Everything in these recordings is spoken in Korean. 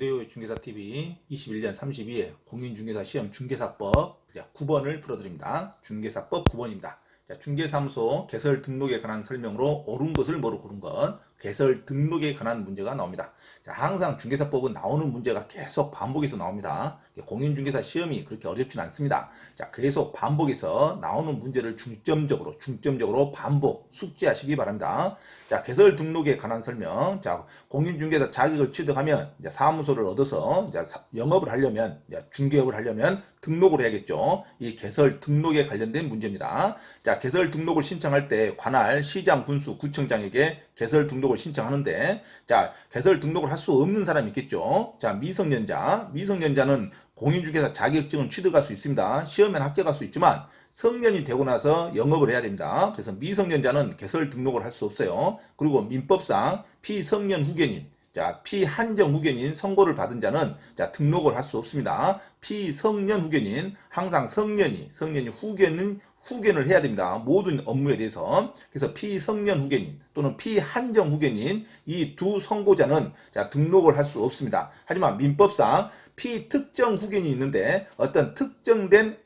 이데오 중개사 TV 21년 32회 공인중개사 시험 중개사법 9번을 풀어드립니다. 중개사법 9번입니다. 자, 중개사무소 개설 등록에 관한 설명으로 옳은 것을 뭐로 고른 것, 개설 등록에 관한 문제가 나옵니다. 자, 항상 중개사법은 나오는 문제가 계속 반복해서 나옵니다. 공인중개사 시험이 그렇게 어렵진 않습니다. 자, 계속 반복해서 나오는 문제를 중점적으로, 중점적으로 반복, 숙지하시기 바랍니다. 자, 개설 등록에 관한 설명. 자, 공인중개사 자격을 취득하면 이제 사무소를 얻어서 이제 사- 영업을 하려면, 이제 중개업을 하려면 등록을 해야겠죠. 이 개설 등록에 관련된 문제입니다. 자, 개설 등록을 신청할 때 관할 시장, 군수, 구청장에게 개설 등록을 신청하는데, 자, 개설 등록을 할 수 없는 사람이 있겠죠. 자, 미성년자. 미성년자는 공인중개사 자격증은 취득할 수 있습니다. 시험에는 합격할 수 있지만, 성년이 되고 나서 영업을 해야 됩니다. 그래서 미성년자는 개설 등록을 할 수 없어요. 그리고 민법상 피성년 후견인, 자, 피한정 후견인 선고를 받은 자는 자, 등록을 할 수 없습니다. 피성년 후견인, 항상 성년이, 성년이 후견은 후견을 해야 됩니다. 모든 업무에 대해서. 그래서 피성년 후견인 또는 피한정 후견인 이 두 선고자는 자, 등록을 할 수 없습니다. 하지만 민법상 피특정 후견이 있는데 어떤 특정된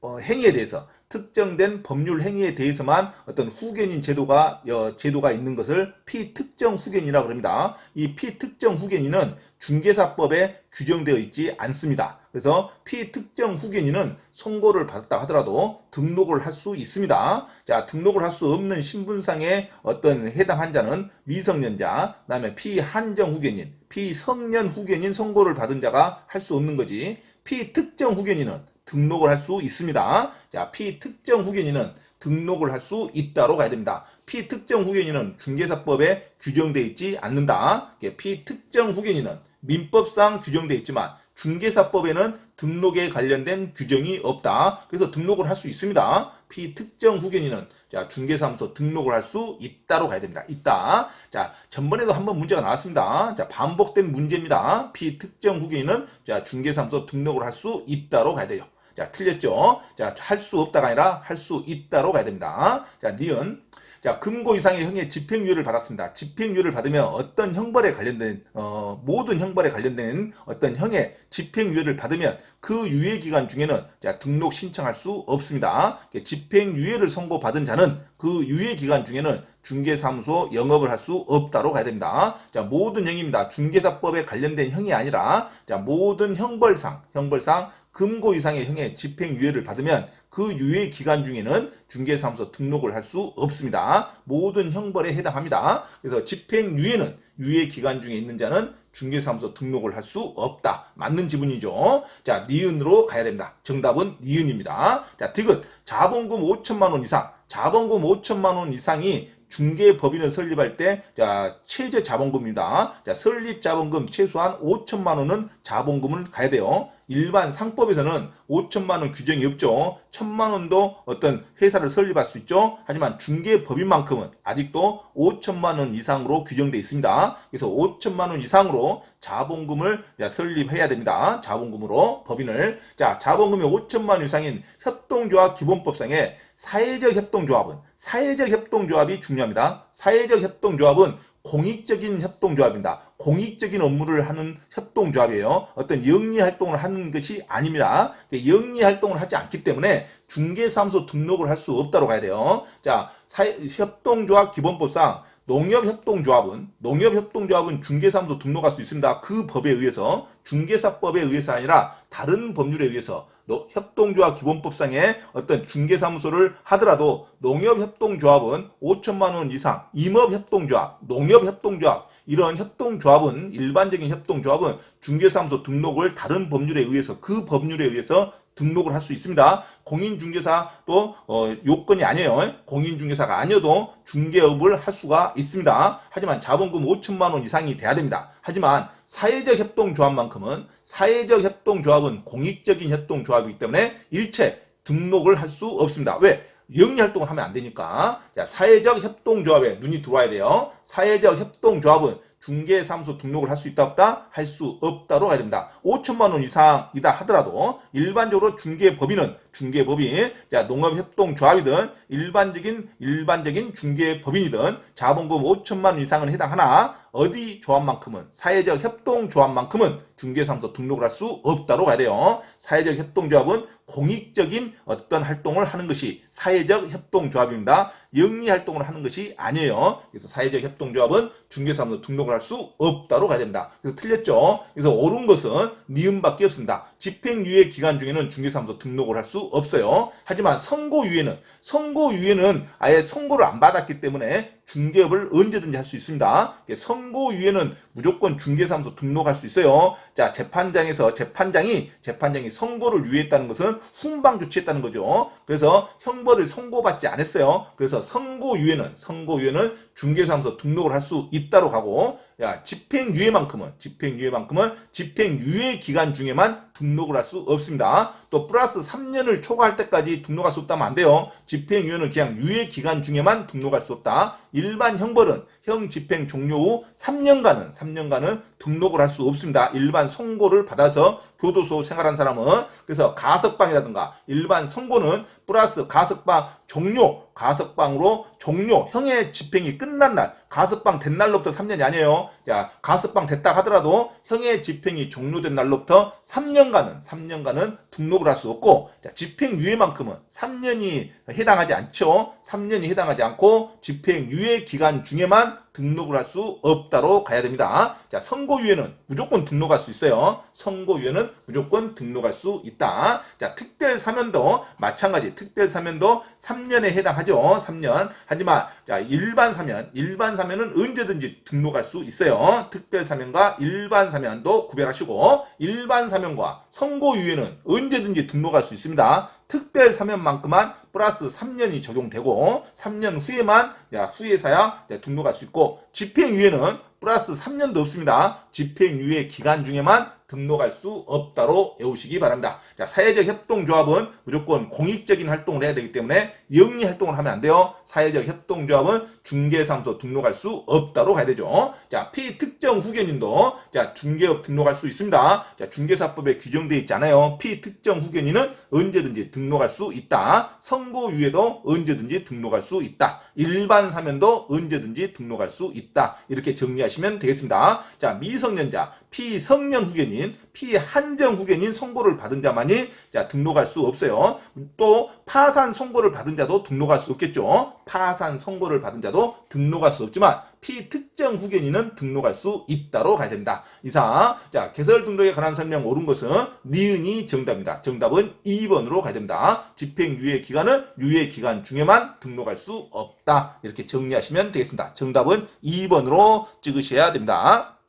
어, 행위에 대해서 특정된 법률 행위에 대해서만 어떤 후견인 제도가 어, 제도가 있는 것을 피특정 후견이라고 합니다. 이 피특정 후견인은 중개사법에 규정되어 있지 않습니다. 그래서 피특정 후견인은 선고를 받았다 하더라도 등록을 할 수 있습니다. 자, 등록을 할 수 없는 신분상의 어떤 해당 한자는 미성년자, 그다음에 피한정 후견인, 피성년 후견인 선고를 받은 자가 할 수 없는 거지. 피특정 후견인은 등록을 할 수 있습니다. 자, 피특정 후견인은 등록을 할 수 있다로 가야 됩니다. 피특정 후견인은 중개사법에 규정되어 있지 않는다. 피특정 후견인은 민법상 규정되어 있지만 중개사법에는 등록에 관련된 규정이 없다. 그래서 등록을 할 수 있습니다. 피특정 후견인은 자 중개사무소 등록을 할 수 있다로 가야 됩니다. 있다. 자 전번에도 한번 문제가 나왔습니다. 자 반복된 문제입니다. 피특정 후견인은 자 중개사무소 등록을 할 수 있다로 가야 돼요. 자 틀렸죠? 자 할 수 없다가 아니라 할 수 있다로 가야 됩니다. 자 니은 자, 금고 이상의 형의 집행유예를 받았습니다. 집행유예를 받으면 어떤 형벌에 관련된 어, 모든 형벌에 관련된 어떤 형의 집행유예를 받으면 그 유예 기간 중에는 자, 등록 신청할 수 없습니다. 집행유예를 선고받은 자는 그 유예 기간 중에는 중개사무소 영업을 할 수 없다로 가야 됩니다. 자, 모든 형입니다. 중개사법에 관련된 형이 아니라 자, 모든 형벌상, 형벌상 금고 이상의 형의 집행유예를 받으면 그 유예 기간 중에는 중개사무소 등록을 할 수 없습니다. 모든 형벌에 해당합니다. 그래서 집행유예는 유예 기간 중에 있는 자는 중개사무소 등록을 할 수 없다. 맞는 지문이죠. 자, 니은으로 가야 됩니다. 정답은 니은입니다. 자, 디귿. 자본금 5천만 원 이상. 자본금 5천만 원 이상이 중개법인을 설립할 때, 자, 최저 자본금입니다. 자, 설립 자본금 최소한 5천만 원은 자본금을 가야 돼요. 일반 상법에서는 5천만 원 규정이 없죠. 1천만 원도 어떤 회사를 설립할 수 있죠. 하지만 중개법인만큼은 아직도 5천만 원 이상으로 규정되어 있습니다. 그래서 5천만 원 이상으로 자본금을 설립해야 됩니다. 자본금으로 법인을. 자, 자본금이 5천만 원 이상인 협동조합 기본법상에 사회적 협동조합은 사회적 협동조합이 중요합니다. 사회적 협동조합은 공익적인 협동조합입니다. 공익적인 업무를 하는 협동조합이에요. 어떤 영리 활동을 하는 것이 아닙니다. 영리 활동을 하지 않기 때문에 중개사무소 등록을 할 수 없다고 가야 돼요. 자, 사회, 협동조합 기본법상 농협협동조합은 농협협동조합은 중개사무소 등록할 수 있습니다. 그 법에 의해서 중개사법에 의해서 아니라 다른 법률에 의해서 협동조합 기본법상의 어떤 중개사무소를 하더라도 농협협동조합은 5천만 원 이상, 임업협동조합, 농협협동조합 이런 협동조합은 일반적인 협동조합은 중개사무소 등록을 다른 법률에 의해서 그 법률에 의해서 등록을 할 수 있습니다. 공인중개사도 어, 요건이 아니에요. 공인중개사가 아니어도 중개업을 할 수가 있습니다. 하지만 자본금 5천만 원 이상이 돼야 됩니다. 하지만 사회적 협동조합만큼은 사회적 협동조합은 공익적인 협동조합이기 때문에 일체 등록을 할 수 없습니다. 왜? 영리 활동을 하면 안 되니까. 자, 사회적 협동조합에 눈이 들어와야 돼요. 사회적 협동조합은 중개사무소 등록을 할 수 있다 없다? 할 수 없다로 가야 됩니다. 5천만 원 이상이다 하더라도 일반적으로 중개법인은 중개법인, 자 농업협동조합이든 일반적인 일반적인 중개법인이든 자본금 5천만 원 이상은 해당하나 어디 조합만큼은 사회적 협동 조합만큼은 중개사무소 등록을 할 수 없다로 가야 돼요. 사회적 협동조합은 공익적인 어떤 활동을 하는 것이 사회적 협동조합입니다. 영리 활동을 하는 것이 아니에요. 그래서 사회적 협동조합은 중개사무소 등록을 할 수 없다로 가야 됩니다. 그래서 틀렸죠. 그래서 옳은 것은 니은밖에 없습니다. 집행유예 기간 중에는 중개사무소 등록을 할 수 없어요. 하지만 선고유예는 선고유예는 아예 선고를 안 받았기 때문에 중개업을 언제든지 할 수 있습니다. 선고 유예는 무조건 중개사무소 등록할 수 있어요. 자, 재판장에서 재판장이 재판장이 선고를 유예했다는 것은 훈방 조치했다는 거죠. 그래서 형벌을 선고받지 않았어요. 그래서 선고 유예는 선고 유예는 중개사무소 등록을 할 수 있다로 가고 야, 집행유예만큼은 집행유예만큼은 집행유예 기간 중에만 등록을 할 수 없습니다. 또 플러스 3년을 초과할 때까지 등록할 수 없다면 안 돼요. 집행유예는 그냥 유예 기간 중에만 등록할 수 없다. 일반 형벌은 형 집행 종료 후 3년간은 3년간은 등록을 할 수 없습니다. 일반 선고를 받아서 교도소 생활한 사람은 그래서 가석방이라든가 일반 선고는 플러스 가석방 종료 가석방으로 종료 형의 집행이 끝난 날 가석방 된 날로부터 3년이 아니에요. 자 가석방 됐다 하더라도 형의 집행이 종료된 날로부터 3년간은 3년간은 등록을 할 수 없고 자, 집행유예만큼은 3년이 해당하지 않죠. 3년이 해당하지 않고 집행유예 기간 중에만 등록을 할 수 없다로 가야 됩니다. 자, 선고유예는 무조건 등록할 수 있어요. 선고유예는 무조건 등록할 수 있다. 자, 특별 사면도 마찬가지. 특별 사면도 3년에 해당하죠. 3년. 하지만 자, 일반 사면, 일반 사면은 언제든지 등록할 수 있어요. 특별 사면과 일반 사면도 구별하시고 일반 사면과 선고유예는 언제든지 등록할 수 있습니다. 특별 사면만큼만 플러스 3년이 적용되고 3년 후에만 야, 후에서야 야, 등록할 수 있고 집행유예는 플러스 3년도 없습니다. 집행유예 기간 중에만 등록할 수 없다로 외우시기 바랍니다. 자, 사회적 협동조합은 무조건 공익적인 활동을 해야 되기 때문에 영리 활동을 하면 안 돼요. 사회적 협동조합은 중개사무소 등록할 수 없다로 가야 되죠. 자, 피특정 후견인도 자, 중개업 등록할 수 있습니다. 자, 중개사법에 규정되어 있잖아요. 피특정 후견인은 언제든지 등록할 수 있다. 선고유예도 언제든지 등록할 수 있다. 일반 사면도 언제든지 등록할 수 있다. 이렇게 정리 하시면 되겠습니다. 자, 미성년자, 피성년 후견인, 피한정 후견인 선고를 받은 자만이 자, 등록할 수 없어요. 또 파산 선고를 받은 자도 등록할 수 없겠죠. 파산 선고를 받은 자도 등록할 수 없지만 피특정 후견인은 등록할 수 있다로 가야 됩니다. 이상 자 개설 등록에 관한 설명 옳은 것은 니은이 정답입니다. 정답은 2번으로 가야 됩니다. 집행유예 기간은 유예 기간 중에만 등록할 수 없다. 이렇게 정리하시면 되겠습니다. 정답은 2번으로 찍으셔야 됩니다.